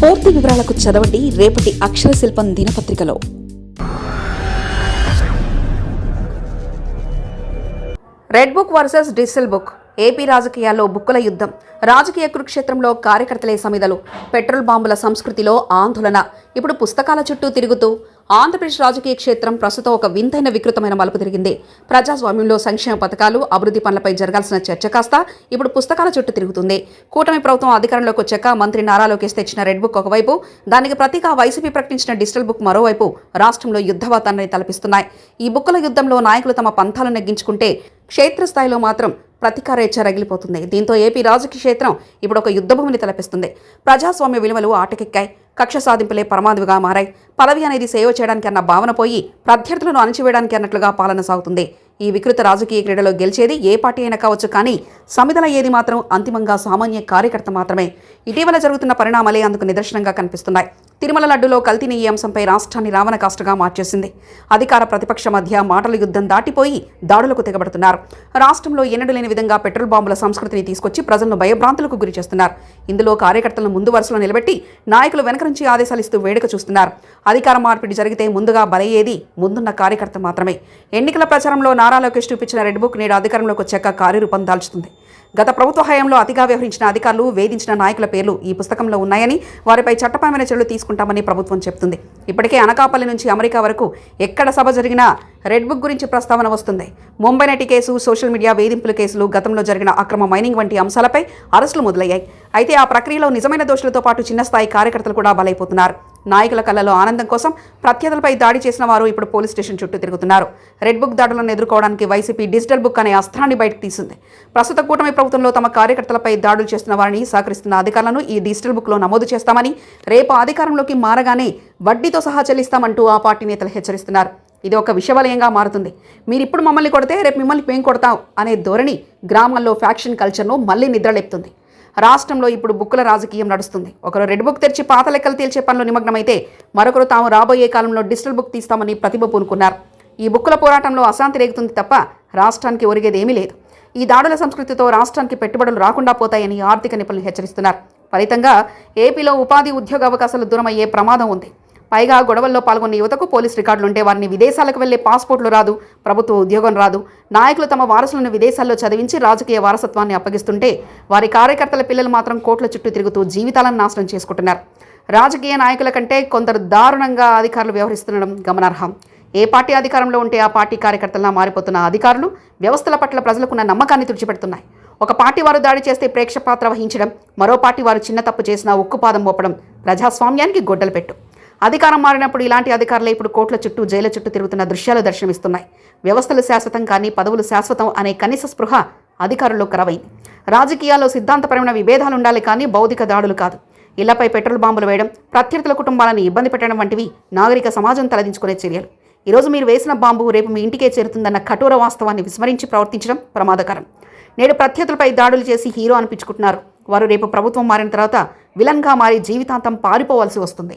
పూర్తి వివరాలకు చదవండి రేపటి అక్షర శిల్పం దినపత్రికలో. Red book versus digital book AP రాజకీయాల్లో బుక్కుల యుద్ధం. రాజకీయ కురుక్షేత్రంలో కార్యకర్తలే సమిదలు. పెట్రోల్ బాంబుల సంస్కృతిలో ఆందోళన. ఇప్పుడు పుస్తకాల చుట్టూ తిరుగుతూ ఆంధ్రప్రదేశ్ రాజకీయ క్షేత్రం ప్రస్తుతం ఒక వింతైన వికృతమైన మలుపు తిరిగింది. ప్రజాస్వామ్యంలో సంక్షేమ పథకాలు అభివృద్ధి పనులపై జరగాల్సిన చర్చ కాస్త ఇప్పుడు పుస్తకాల చుట్టూ తిరుగుతుంది. కూటమి ప్రభుత్వం అధికారంలోకి వచ్చాక మంత్రి నారా లోకేష్ తెచ్చిన రెడ్ బుక్ ఒకవైపు దానికి ప్రతీక వైసీపీ ప్రకటించిన డిజిటల్ బుక్ మరోవైపు రాష్ట్రంలో యుద్ధవాతాన్ని తలపిస్తున్నాయి. ఈ బుక్కుల యుద్ధంలో నాయకులు తమ పంథాలు నెగ్గించుకుంటే క్షేత్రస్థాయిలో మాత్రం ప్రతీకారేచ్ఛ రగిలిపోతుంది. దీంతో ఏపీ రాజకీయ క్షేత్రం ఇప్పుడు ఒక యుద్ధభూమిని తలపిస్తుంది. ప్రజాస్వామ్య విలువలు ఆటకెక్కాయి. కక్ష సాధింపులే పరమాదివిగా మారాయి. పదవి అనేది సేవ చేయడానికి అన్న భావన పోయి ప్రత్యర్థులను అణచివేయడానికి అన్నట్లుగా పాలన సాగుతుంది. ఈ వికృత రాజకీయ క్రీడలో గెలిచేది ఏ పార్టీ అయినా కావచ్చు కానీ సమిదల ఏది మాత్రం అంతిమంగా సామాన్య కార్యకర్త మాత్రమే. ఇటీవల జరుగుతున్న పరిణామాలే అందుకు నిదర్శనంగా కనిపిస్తున్నాయి. తిరుమల లడ్డులో కల్తీని ఈ అంశంపై రాష్ట్రాన్ని రావణ కాష్టగా మార్చేసింది. అధికార ప్రతిపక్ష మధ్య మాటల యుద్ధం దాటిపోయి దాడులకు తెగబడుతున్నారు. రాష్ట్రంలో ఎన్నడూ లేని విధంగా పెట్రోల్ బాంబుల సంస్కృతిని తీసుకొచ్చి ప్రజలను భయభ్రాంతులకు గురి చేస్తున్నారు. ఇందులో కార్యకర్తలను ముందు వరుసలో నిలబెట్టి నాయకులు వెనక నుంచి ఆదేశాలు ఇస్తూ వేడుక చూస్తున్నారు. అధికార మార్పిడి జరిగితే ముందుగా బలయ్యేది ముందున్న కార్యకర్త మాత్రమే. ఎన్నికల ప్రచారంలో నారా లోకేష్ చూపించిన రెడ్ బుక్ నేడు అధికారంలోకి వచ్చాక కార్యరూపం దాల్చుతుంది. గత ప్రభుత్వ హయాంలో అతిగా వ్యవహరించిన అధికారులు వేధించిన నాయకుల పేర్లు ఈ పుస్తకంలో ఉన్నాయని వారిపై చట్టపరమైన చర్యలు తీసుకుంటామని ప్రభుత్వం చెప్తుంది. ఇప్పటికే అనకాపల్లి నుంచి అమెరికా వరకు ఎక్కడ సభ జరిగినా రెడ్ బుక్ గురించి ప్రస్తావన వస్తుంది. ముంబై నటి కేసు సోషల్ మీడియా వేధింపుల కేసులు గతంలో జరిగిన అక్రమ మైనింగ్ వంటి అంశాలపై అరెస్టులు మొదలయ్యాయి. అయితే ఆ ప్రక్రియలో నిజమైన దోషులతో పాటు చిన్న స్థాయి కార్యకర్తలు కూడా బలైపోతున్నారు. నాయకుల కళ్ళలో ఆనందం కోసం ప్రత్యర్థులపై దాడి చేసిన వారు ఇప్పుడు పోలీస్ స్టేషన్ చుట్టూ తిరుగుతున్నారు. రెడ్ బుక్ దాడులను ఎదుర్కోవడానికి వైసీపీ డిజిటల్ బుక్ అనే అస్త్రాన్ని బయటకు తీసింది. ప్రస్తుత కూటమి ప్రభుత్వంలో తమ కార్యకర్తలపై దాడులు చేస్తున్న వారిని సహకరిస్తున్న అధికారులను ఈ డిజిటల్ బుక్లో నమోదు చేస్తామని రేపు అధికారంలోకి మారగానే వడ్డీతో సహా చెల్లిస్తామంటూ ఆ పార్టీ నేతలు హెచ్చరిస్తున్నారు. ఇది ఒక విషవలయంగా మారుతుంది. మీరు ఇప్పుడు మమ్మల్ని కొడితే రేపు మిమ్మల్ని మేం కొడతాం అనే ధోరణి గ్రామాల్లో ఫ్యాక్షన్ కల్చర్ను మళ్ళీ నిద్రలేపుతుంది. రాష్ట్రంలో ఇప్పుడు బుక్కుల రాజకీయం నడుస్తుంది. ఒకరు రెడ్ బుక్ తెరిచి పాత లెక్కలు తేల్చే పనిలో నిమగ్నమైతే మరొకరు తాము రాబోయే కాలంలో డిజిటల్ బుక్ తీస్తామని ప్రతిభ పూనుకున్నారు. ఈ బుక్కుల పోరాటంలో అశాంతి రేగుతుంది తప్ప రాష్ట్రానికి ఒరిగేది ఏమీ లేదు. ఈ దాడుల సంస్కృతితో రాష్ట్రానికి పెట్టుబడులు రాకుండా పోతాయని ఆర్థిక నిపుణులు హెచ్చరిస్తున్నారు. ఫలితంగా ఏపీలో ఉపాధి ఉద్యోగ అవకాశాలు దూరమయ్యే ప్రమాదం ఉంది. పైగా గొడవల్లో పాల్గొన్న యువతకు పోలీస్ రికార్డులుంటే వారిని విదేశాలకు వెళ్ళే పాస్పోర్ట్లు రాదు ప్రభుత్వ ఉద్యోగం రాదు. నాయకులు తమ వారసులను విదేశాల్లో చదివించి రాజకీయ వారసత్వాన్ని అప్పగిస్తుంటే వారి కార్యకర్తల పిల్లలు మాత్రం కోట్ల చుట్టూ తిరుగుతూ జీవితాలను నాశనం చేసుకుంటున్నారు. రాజకీయ నాయకుల కంటే కొందరు దారుణంగా అధికారులు వ్యవహరిస్తుండడం గమనార్హం. ఏ పార్టీ అధికారంలో ఉంటే ఆ పార్టీ కార్యకర్తలా మారిపోతున్న అధికారులు వ్యవస్థల పట్ల ప్రజలకున్న నమ్మకాన్ని తుడిచిపెడుతున్నాయి. ఒక పార్టీ వారు దాడి చేస్తే ప్రేక్షపాత్ర వహించడం మరో పార్టీ వారు చిన్న తప్పు చేసినా ఉక్కుపాదం మోపడం ప్రజాస్వామ్యానికి గొడ్డలు పెట్టు అధికారం మారినప్పుడు ఇలాంటి అధికారులే ఇప్పుడు కోట్ల చుట్టూ జైల చుట్టూ తిరుగుతున్న దృశ్యాలు దర్శనమిస్తున్నాయి. వ్యవస్థలు శాశ్వతం కానీ పదవులు శాశ్వతం అనే కనీస స్పృహ అధికారుల్లో కరవైంది. రాజకీయాల్లో సిద్ధాంతపరమైన విభేదాలు ఉండాలి కానీ భౌతిక దాడులు కాదు. ఇళ్ళపై పెట్రోల్ బాంబులు వేయడం ప్రత్యర్థుల కుటుంబాలను ఇబ్బంది పెట్టడం వంటివి నాగరిక సమాజం తలదించుకునే చర్యలు. ఈరోజు మీరు వేసిన బాంబు రేపు మీ ఇంటికే చేరుతుందన్న కఠోర వాస్తవాన్ని విస్మరించి ప్రవర్తించడం ప్రమాదకరం. నేడు ప్రత్యర్థులపై దాడులు చేసి హీరో అనిపించుకుంటున్నారు. వారు రేపు ప్రభుత్వం మారిన తర్వాత విలన్గా మారి జీవితాంతం పారిపోవాల్సి వస్తుంది.